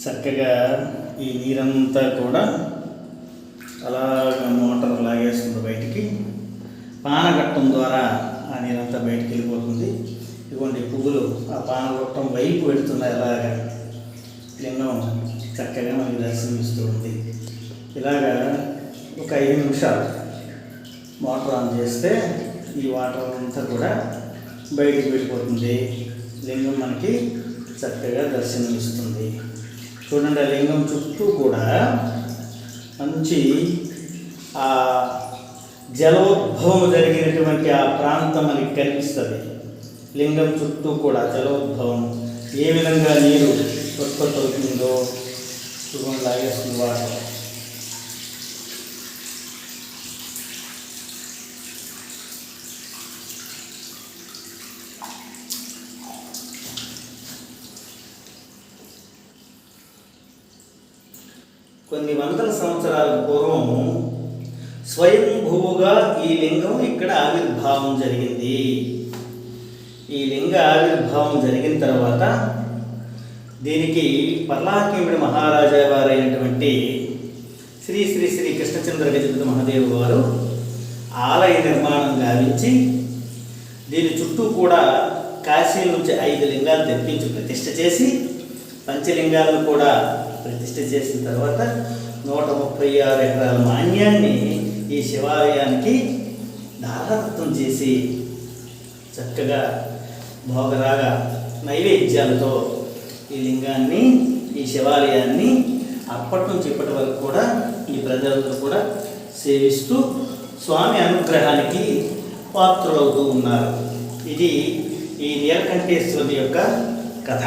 చక్కగా ఈ నీరంతా కూడా అలా మోటార్ లాగేస్తుంది బయటికి. పానగట్టం ద్వారా ఆ నీరంతా బయటికి వెళ్ళిపోతుంది. ఇదిగోండి పువ్వులు ఆ పానగట్టం వైపు పెడుతున్నాయి అలాగా. లింగం చక్కగా మనకి దర్శనమిస్తూ ఉంది. ఇలాగా ఒక ఐదు నిమిషాలు మోటార్ ఆన్ చేస్తే ఈ వాటర్ అంతా కూడా బయటికి వెళ్ళిపోతుంది. లింగం మనకి చక్కగా దర్శనమిస్తుంది. చూడండి ఆ లింగం చుట్టూ కూడా మంచి ఆ జలోద్భవం జరిగినటువంటి ఆ ప్రాంతం మనకి కనిపిస్తుంది. లింగం చుట్టూ కూడా జలోద్భవం. ఏ విధంగా నీరు ఉత్పత్తి అవుతుందో చూడండి లాగేస్తుంది వాటర్ కొన్ని వందల సంవత్సరాల పూర్వం స్వయంభూగా ఈ లింగం ఇక్కడ ఆవిర్భావం జరిగింది. ఈ లింగ ఆవిర్భావం జరిగిన తర్వాత దీనికి పర్లాకేముడి మహారాజా వారైనటువంటి శ్రీ శ్రీ శ్రీ కృష్ణచంద్ర గజపతి మహాదేవ్ వారు ఆలయ నిర్మాణం గావించి దీని చుట్టూ కూడా కాశీ నుంచి ఐదు లింగాలు తెప్పించి ప్రతిష్ట చేసి పంచలింగాలను కూడా ప్రతిష్ఠ చేసిన తర్వాత నూట ముప్పై ఆరు ఎకరాల మాన్యాన్ని ఈ శివాలయానికి దారతత్వం చేసి చక్కగా భోగరాగ నైవేద్యాలతో ఈ లింగాన్ని ఈ శివాలయాన్ని అప్పటి నుంచి ఇప్పటి వరకు కూడా ఈ ప్రజలందరూ కూడా సేవిస్తూ స్వామి అనుగ్రహానికి పాత్రులవుతూ ఉన్నారు. ఇది ఈ నీలకంఠేశ్వరుని యొక్క కథ.